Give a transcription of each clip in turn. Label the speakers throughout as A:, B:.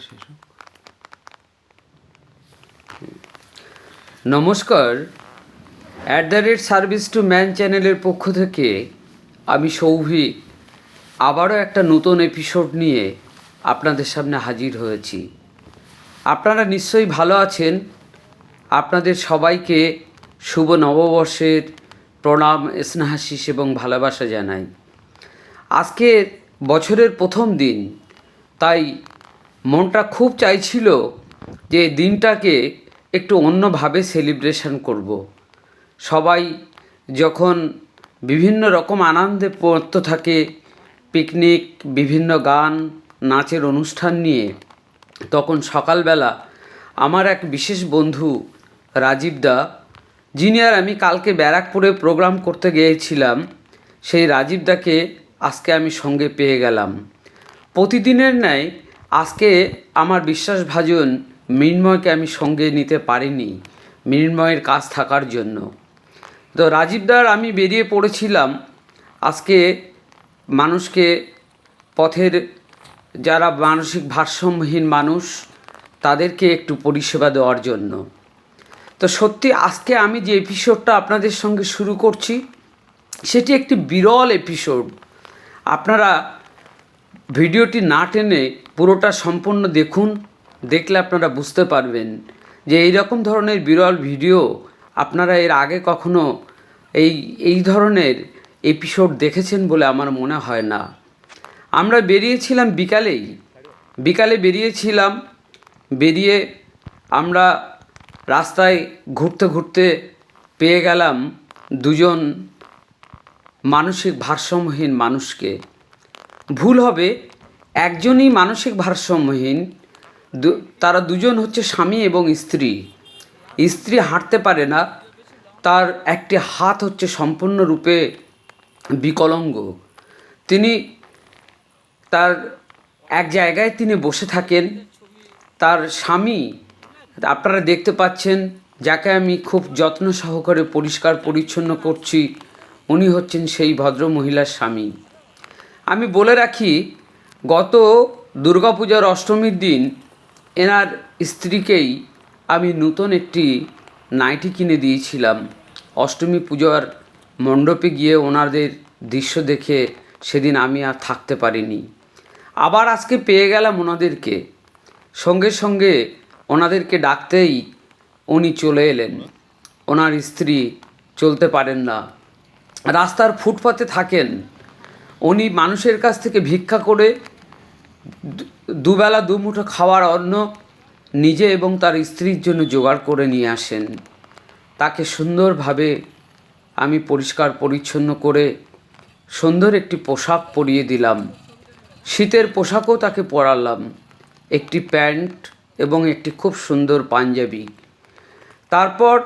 A: শেষ হোক।
B: নমস্কার। At the rate service to man চ্যানেলের পক্ষ থেকে আমি সৌভিক আবারও একটা নতুন এপিসোড নিয়ে আপনাদের সামনে হাজির হয়েছি। আপনারা নিশ্চয়ই ভালো আছেন। আপনাদের সবাইকে শুভ নববর্ষের প্রণাম, স্নেহাশিস এবং ভালোবাসা জানাই। আজকে বছরের প্রথম দিন, তাই মনটা খুব চাইছিল যে দিনটাকে একটু অন্যভাবে সেলিব্রেশন করব। সবাই যখন বিভিন্ন রকম আনন্দে পড়তে থাকে পিকনিক বিভিন্ন গান, নাচের অনুষ্ঠান নিয়ে, তখন সকালবেলা আমার এক বিশেষ বন্ধু রাজীব দা, যিনি আর আমি কালকে ব্যারাকপুরে প্রোগ্রাম করতে গিয়েছিলাম, সেই রাজীব দাকে আজকে আমি সঙ্গে পেয়ে গেলাম প্রতিদিনের ন্যায় আজকে আমার বিশ্বাসভাজন মৃন্ময়কে আমি সঙ্গে নিতে পারিনি মৃন্ময়ের কাজ থাকার জন্য। তো রাজীবদার, আমি বেরিয়ে পড়েছিলাম। আজকে মানুষকে, পথের যারা মানসিক ভারসাম্যহীন মানুষ, তাদেরকে একটু পরিষেবা দেওয়ার জন্য। তো সত্যি আজকে আমি যে এপিসোডটা আপনাদের সঙ্গে শুরু করছি, সেটি একটি বিরল এপিসোড আপনারা ভিডিওটি না টেনে পুরোটা সম্পূর্ণ দেখুন, দেখলে আপনারা বুঝতে পারবেন যে এই রকম ধরনের বিরল ভিডিও আপনারা এর আগে কখনো এই এই ধরনের এপিসোড দেখেছেন বলে আমার মনে হয় না। আমরা বেরিয়েছিলাম বিকালেই। বিকালে বেরিয়েছিলাম, বেরিয়ে আমরা রাস্তায় ঘুরতে ঘুরতে পেয়ে গেলাম দুজন মানসিক ভারসাম্যহীন মানুষকে। ভুল হবে। একজনই মানসিক ভারসাম্যহীন তারা দুজন হচ্ছে স্বামী এবং স্ত্রী। স্ত্রী হাঁটতে পারে না, তার একটি হাত হচ্ছে সম্পূর্ণরূপে বিকলঙ্গ। তিনি তার, এক জায়গায় তিনি বসে থাকেন। তার স্বামী, আপনারা দেখতে পাচ্ছেন, যাকে আমি খুব যত্ন সহকারে পরিষ্কার পরিচ্ছন্ন করছি, উনি হচ্ছেন সেই ভদ্র মহিলার স্বামী। আমি বলে রাখি, গত দুর্গাপূজার অষ্টমীর দিন এনার স্ত্রীকেই আমি নতুন একটি নাইটি কিনে দিয়েছিলাম। অষ্টমী পূজার মণ্ডপে গিয়ে ওনাদের দৃশ্য দেখে সেদিন আমি আর থাকতে পারিনি। আবার আজকে পেয়ে গেলাম ওনাদেরকে। সঙ্গে সঙ্গে ওনাদেরকে ডাকতেই উনি চলে এলেন। ওনার স্ত্রী চলতে পারেন না। রাস্তার ফুটপাতে থাকেন। উনি মানুষের কাছ থেকে ভিক্ষা করে দুবেলা দুমুঠো খাওয়ার অন্ন নিজে এবং তার স্ত্রীর জন্য জোগাড় করে নিয়ে আসেন। তাকে সুন্দরভাবে আমি পরিষ্কার পরিচ্ছন্ন করে সুন্দর একটি পোশাক পরিয়ে দিলাম। শীতের পোশাকও তাকে পরালাম। একটি প্যান্ট এবং একটি খুব সুন্দর পাঞ্জাবি। তারপর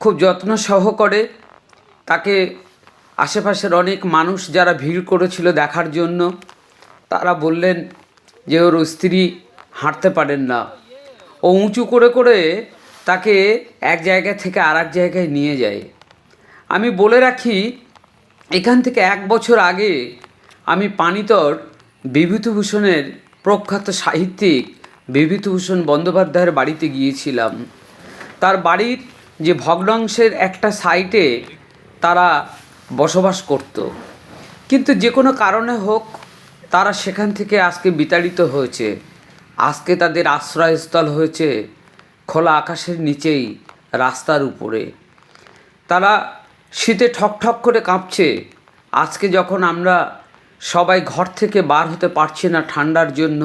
B: খুব যত্ন সহকারে তাকে আশেপাশের অনেক মানুষ যারা ভিড় করেছিল দেখার জন্য, তারা বললেন যে ওর স্ত্রী হাঁটতে পারেন না। ও উঁচু করে করে তাকে এক জায়গা থেকে আর এক জায়গায় নিয়ে যায়। আমি বলে রাখি, এখান থেকে এক বছর আগে আমি পানিতর বিভূতিভূষণের প্রখ্যাত সাহিত্যিক বিভূতিভূষণ বন্দ্যোপাধ্যায়ের বাড়িতে গিয়েছিলাম। তার বাড়ির যে ভগ্নাংশের একটা সাইটে তারা বসবাস করত। কিন্তু যে কোনো কারণে হোক, তারা সেখান থেকে আজকে বিতাড়িত হয়েছে। আজকে তাদের আশ্রয়স্থল হয়েছে খোলা আকাশের নিচেই, রাস্তার উপরে। তারা শীতে ঠকঠক করে কাঁপছে। আজকে যখন আমরা সবাই ঘর থেকে বার হতে পারছি না ঠান্ডার জন্য,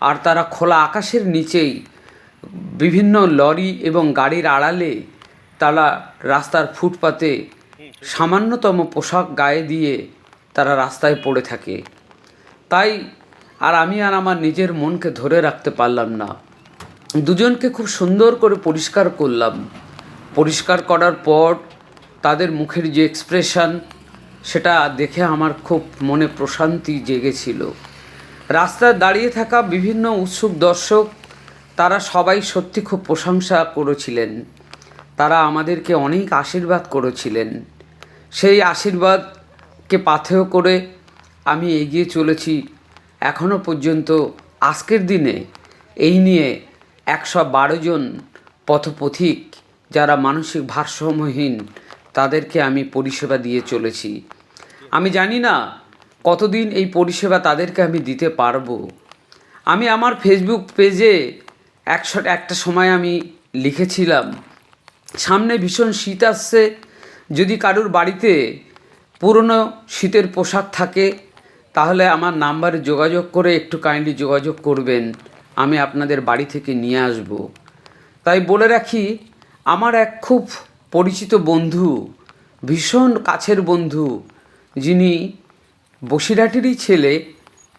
B: আর তারা খোলা আকাশের নিচেই বিভিন্ন লরি এবং গাড়ির আড়ালে তারা রাস্তার ফুটপাতে সামান্যতম পোশাক গায়ে দিয়ে তারা রাস্তায় পড়ে থাকে। তাই আর আমি আর আমার নিজের মনকে ধরে রাখতে পারলাম না। দুজনকে খুব সুন্দর করে পরিষ্কার করলাম। পরিষ্কার করার পর তাদের মুখের যে এক্সপ্রেশন সেটা দেখে আমার খুব মনে প্রশান্তি জেগেছিল। রাস্তায় দাঁড়িয়ে থাকা বিভিন্ন উৎসুক দর্শক, তারা সবাই সত্যি খুব প্রশংসা করেছিলেন। তারা আমাদেরকে অনেক আশীর্বাদ করেছিলেন। সেই আশীর্বাদকে পাথেয় করে আমি এগিয়ে চলেছি এখনও পর্যন্ত আজকের দিনে এই নিয়ে একশো বারো জন পথপথিক যারা মানসিক ভারসাম্যহীন, তাদেরকে আমি পরিষেবা দিয়ে চলেছি। আমি জানি না কতদিন এই পরিষেবা তাদেরকে আমি দিতে পারব। আমি আমার ফেসবুক পেজে একশো, একটা সময় আমি লিখেছিলাম, সামনে ভীষণ শীত আসছে যদি কারুর বাড়িতে পুরনো শীতের পোশাক থাকে, তাহলে আমার নাম্বারে যোগাযোগ করে একটু কাইন্ডলি যোগাযোগ করবেন। আমি আপনাদের বাড়ি থেকে নিয়ে আসব। তাই বলে রাখি, আমার এক খুব পরিচিত বন্ধু, ভীষণ কাছের বন্ধু, যিনি বসিরহাটেরই ছেলে,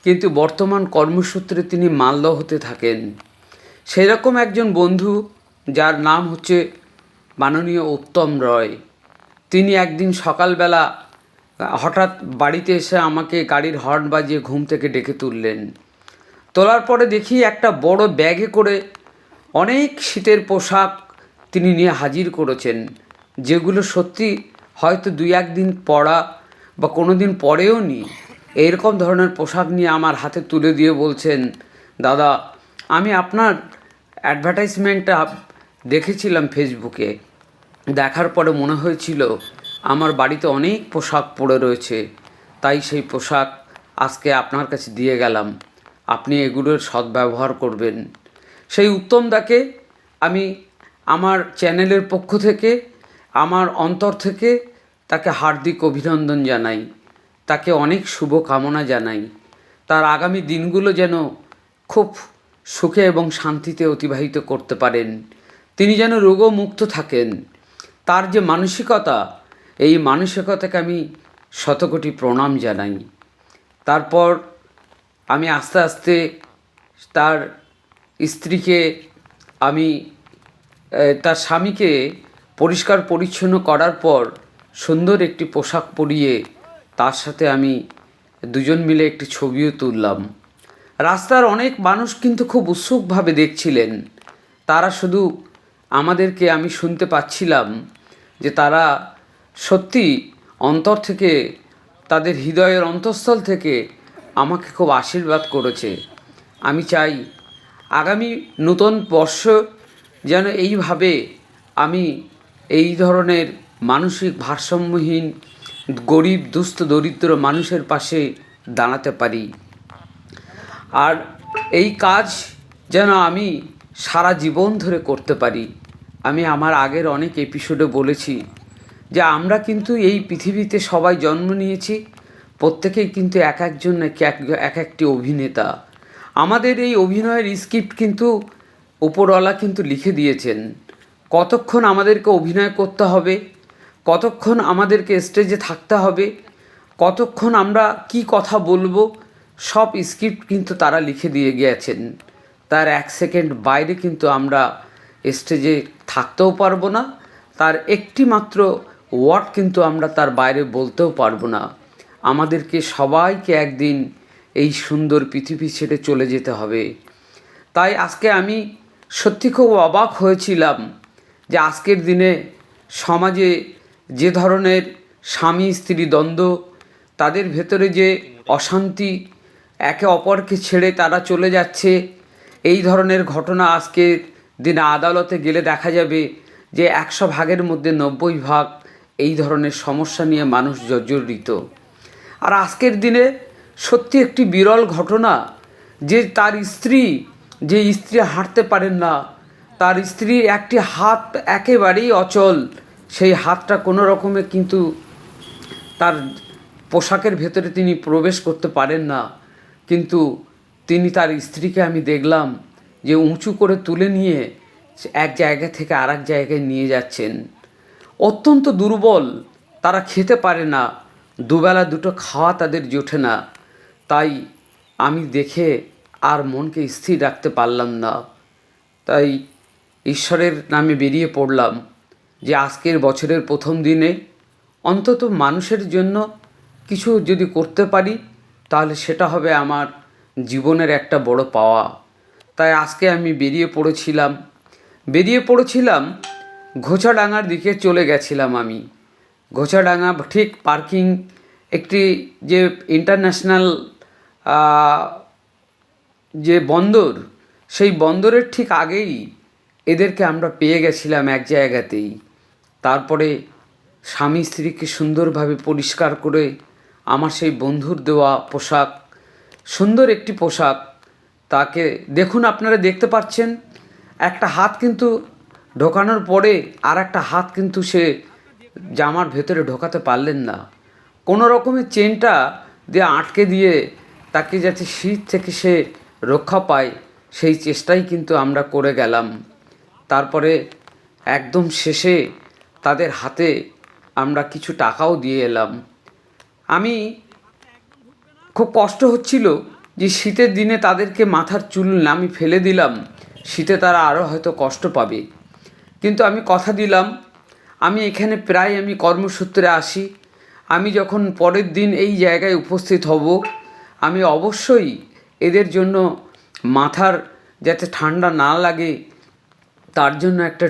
B: কিন্তু বর্তমান কর্মসূত্রে তিনি মালদহ হতে থাকেন। সেরকম একজন বন্ধু, যার নাম হচ্ছে মাননীয় উত্তম রয়। তিনি একদিন সকালবেলা, হঠাৎ বাড়িতে এসে আমাকে গাড়ির হর্ন বাজিয়ে ঘুম থেকে ডেকে তুললেন। তোলার পরে দেখি একটা বড় ব্যাগে করে অনেক শীতের পোশাক তিনি নিয়ে হাজির করেছেন, যেগুলো সত্যি হয়তো দুই একদিন পরা বা কোনো দিন পরেও নি। এরকম ধরনের পোশাক নিয়ে আমার হাতে তুলে দিয়ে বলছেন, দাদা, আমি আপনার অ্যাডভার্টাইজমেন্টটা দেখেছিলাম ফেসবুকে দেখার পরে মনে হয়েছিল, আমার বাড়িতে অনেক পোশাক পড়ে রয়েছে। তাই সেই পোশাক আজকে আপনার কাছে দিয়ে গেলাম। আপনি এগুলোর সদ্ব্যবহার করবেন। সেই উত্তম দাকে আমি আমার চ্যানেলের পক্ষ থেকে, আমার অন্তর থেকে তাকে হার্দিক অভিনন্দন জানাই। তাকে অনেক শুভ কামনা জানাই। তার আগামী দিনগুলো যেন খুব সুখে এবং শান্তিতে অতিবাহিত করতে পারেন। তিনি যেন রোগমুক্ত থাকেন। তার যে মানসিকতা, এই মানসিকতাকে আমি শতকোটি প্রণাম জানাই। তারপর আমি আস্তে আস্তে তার স্ত্রীকে আমি তার স্বামীকে পরিষ্কার পরিচ্ছন্ন করার পর সুন্দর একটি পোশাক পরিয়ে তার সাথে আমি দুজন মিলে একটি ছবিও তুললাম। রাস্তার অনেক মানুষ কিন্তু খুব উৎসুকভাবে দেখছিলেন। তারা শুধু আমাদেরকে আমি শুনতে পাচ্ছিলাম যে তারা সত্যি অন্তর থেকে, তাদের হৃদয়ের অন্তঃস্থল থেকে আমাকে খুব আশীর্বাদ করেছে। আমি চাই আগামী নূতন বর্ষ যেন এইভাবে আমি এই ধরনের মানসিক ভারসাম্যহীন, গরিব, দুস্থ, দরিদ্র মানুষের পাশে দাঁড়াতে পারি। আর এই কাজ যেন আমি সারা জীবন ধরে করতে পারি। আমি আমার আগের অনেক এপিসোডে বলেছি যে আমরা কিন্তু এই পৃথিবীতে সবাই জন্ম নিয়েছি, প্রত্যেকেই কিন্তু এক একজন এক এক- এক একটি অভিনেতা। আমাদের এই অভিনয়ের স্ক্রিপ্ট কিন্তু উপরওয়ালা কিন্তু লিখে দিয়েছেন। কতক্ষণ আমাদেরকে অভিনয় করতে হবে, কতক্ষণ আমাদেরকে স্টেজে থাকতে হবে, কতক্ষণ আমরা কি কথা বলব, সব স্ক্রিপ্ট কিন্তু তারা লিখে দিয়ে গিয়েছেন। তার এক সেকেন্ড বাইরে কিন্তু আমরা স্টেজে থাকতেও পারব না। তার একটি মাত্র ওয়ার্ড কিন্তু আমরা তার বাইরে বলতেও পারব না। আমাদেরকে সবাইকে একদিন এই সুন্দর পৃথিবী ছেড়ে চলে যেতে হবে। তাই আজকে আমি সত্যি খুব অবাক হয়েছিলাম যে আজকের দিনে সমাজে যে ধরনের স্বামী স্ত্রী দ্বন্দ্ব, তাদের ভেতরে যে অশান্তি, একে অপরকে ছেড়ে তারা চলে যাচ্ছে এই ধরনের ঘটনা আজকের দিনে আদালতে গেলে দেখা যাবে যে একশো ভাগের মধ্যে নব্বই ভাগ এই ধরনের সমস্যা নিয়ে মানুষ জর্জরিত। আর আজকের দিনে সত্যি একটি বিরল ঘটনা যে তার স্ত্রী, যে স্ত্রী হাঁটতে পারেন না, তার স্ত্রীর একটি হাত একেবারেই অচল, সেই হাতটা কোনো রকমে কিন্তু তার পোশাকের ভেতরে তিনি প্রবেশ করতে পারেন না। কিন্তু তিনি তার স্ত্রীকে আমি দেখলাম যে উঁচু করে তুলে নিয়ে এক জায়গা থেকে আর এক জায়গায় নিয়ে যাচ্ছেন। অত্যন্ত দুর্বল, তারা খেতে পারে না, দুবেলা দুটো খাওয়া তাদের জোটে না। তাই আমি দেখে আর মনকে স্থির রাখতে পারলাম না। তাই ঈশ্বরের নামে বেরিয়ে পড়লাম যে আজকের বছরের প্রথম দিনে অন্তত মানুষের জন্য কিছু যদি করতে পারি, তাহলে সেটা হবে আমার জীবনের একটা বড় পাওয়া। তাই আজকে আমি বেরিয়ে পড়েছিলাম। বেরিয়ে পড়েছিলাম ঘোচাডাঙ্গার দিকে চলে গেছিলাম আমি। ঘোচাডাঙ্গা ঠিক পার্কিং একটি যে ইন্টারন্যাশনাল যে বন্দর, সেই বন্দরের ঠিক আগেই এদেরকে আমরা পেয়ে গেছিলাম এক জায়গাতেই। তারপরে স্বামী স্ত্রীকে সুন্দরভাবে পরিষ্কার করে আমার সেই বন্ধুর দেওয়া পোশাক সুন্দর একটি পোশাক। তাকে দেখুন আপনারা দেখতে পাচ্ছেন, একটা হাত কিন্তু ঢোকানোর পরে আর একটা হাত কিন্তু সে জামার ভেতরে ঢোকাতে পারলেন না। কোনো রকমের চেনটা দিয়ে আটকে দিয়ে তাকে যাতে শীত থেকে সে রক্ষা পায়, সেই চেষ্টাই কিন্তু আমরা করে গেলাম। তারপরে একদম শেষে তাদের হাতে আমরা কিছু টাকাও দিয়ে এলাম। আমি খুব কষ্ট হচ্ছিল যে শীতের দিনে তাদেরকে মাথার চুল আমি ফেলে দিলাম। শীতে তারা আরও হয়তো কষ্ট পাবে। কিন্তু আমি কথা দিলাম, আমি এখানে প্রায় আমি কর্মসূত্রে আসি। আমি যখন পরের দিন এই জায়গায় উপস্থিত হব, আমি অবশ্যই এদের জন্য মাথার যাতে ঠান্ডা না লাগে, তার জন্য একটা,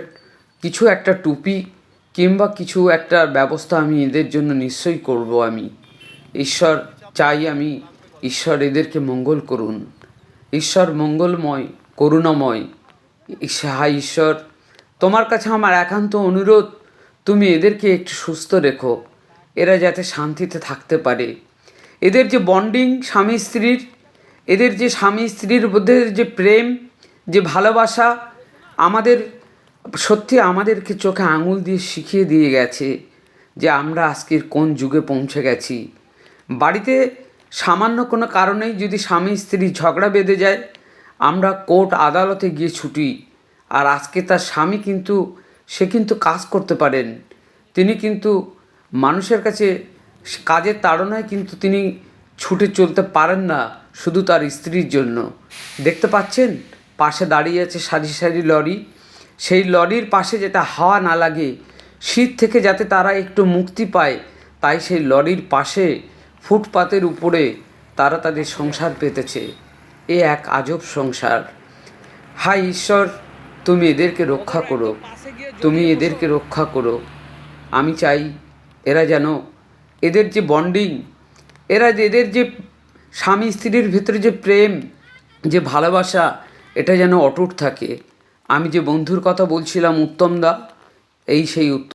B: কিছু একটা টুপি কিংবা কিছু একটা ব্যবস্থা আমি এদের জন্য নিশ্চয়ই করব আমি। ঈশ্বর চাই আমি ঈশ্বর এদেরকে মঙ্গল করুন। ঈশ্বর মঙ্গলময়, করুণাময়। হা ঈশ্বর, তোমার কাছে আমার একান্ত অনুরোধ, তুমি এদেরকে একটু সুস্থ রেখো। এরা যাতে শান্তিতে থাকতে পারে। এদের যে বন্ডিং স্বামী স্ত্রীর, এদের যে স্বামী স্ত্রীর মধ্যে যে প্রেম, যে ভালোবাসা, আমাদের, সত্যি আমাদেরকে চোখে আঙুল দিয়ে শিখিয়ে দিয়ে গেছে যে আমরা আজকের কোন যুগে পৌঁছে গেছি। বাড়িতে সামান্য কোনো কারণেই যদি স্বামী স্ত্রী ঝগড়া বেঁধে যায়, আমরা কোর্ট আদালতে গিয়ে ছুটি। আর আজকে তার স্বামী কিন্তু, সে কিন্তু কাজ করতে পারেন। তিনি কিন্তু মানুষের কাছে কাজের তাড়নায় কিন্তু তিনি ছুটে চলতে পারেন না, শুধু তার স্ত্রীর জন্য। দেখতে পাচ্ছেন? পাশে দাঁড়িয়ে আছে সারি সারি লরি। সেই লরির পাশে যেটা হাওয়া না লাগে, শীত থেকে যাতে তারা একটু মুক্তি পায়, তাই সেই লরির পাশে ফুটপাতের উপরে তারা তাদের সংসার পেতেছে। এ এক আজব সংসার। হাই ঈশ্বর, তুমি এদেরকে রক্ষা করো। তুমি এদেরকে রক্ষা করো। আমি চাই এরা যেন এদের যে বন্ডিং এরা যে এদের যে স্বামী স্ত্রীর ভিতরে যে প্রেম, যে ভালোবাসা, এটা যেন অটুট থাকে। আমি যে বন্ধুর কথা বলছিলাম, উত্তম দা, এই সেই উত্তম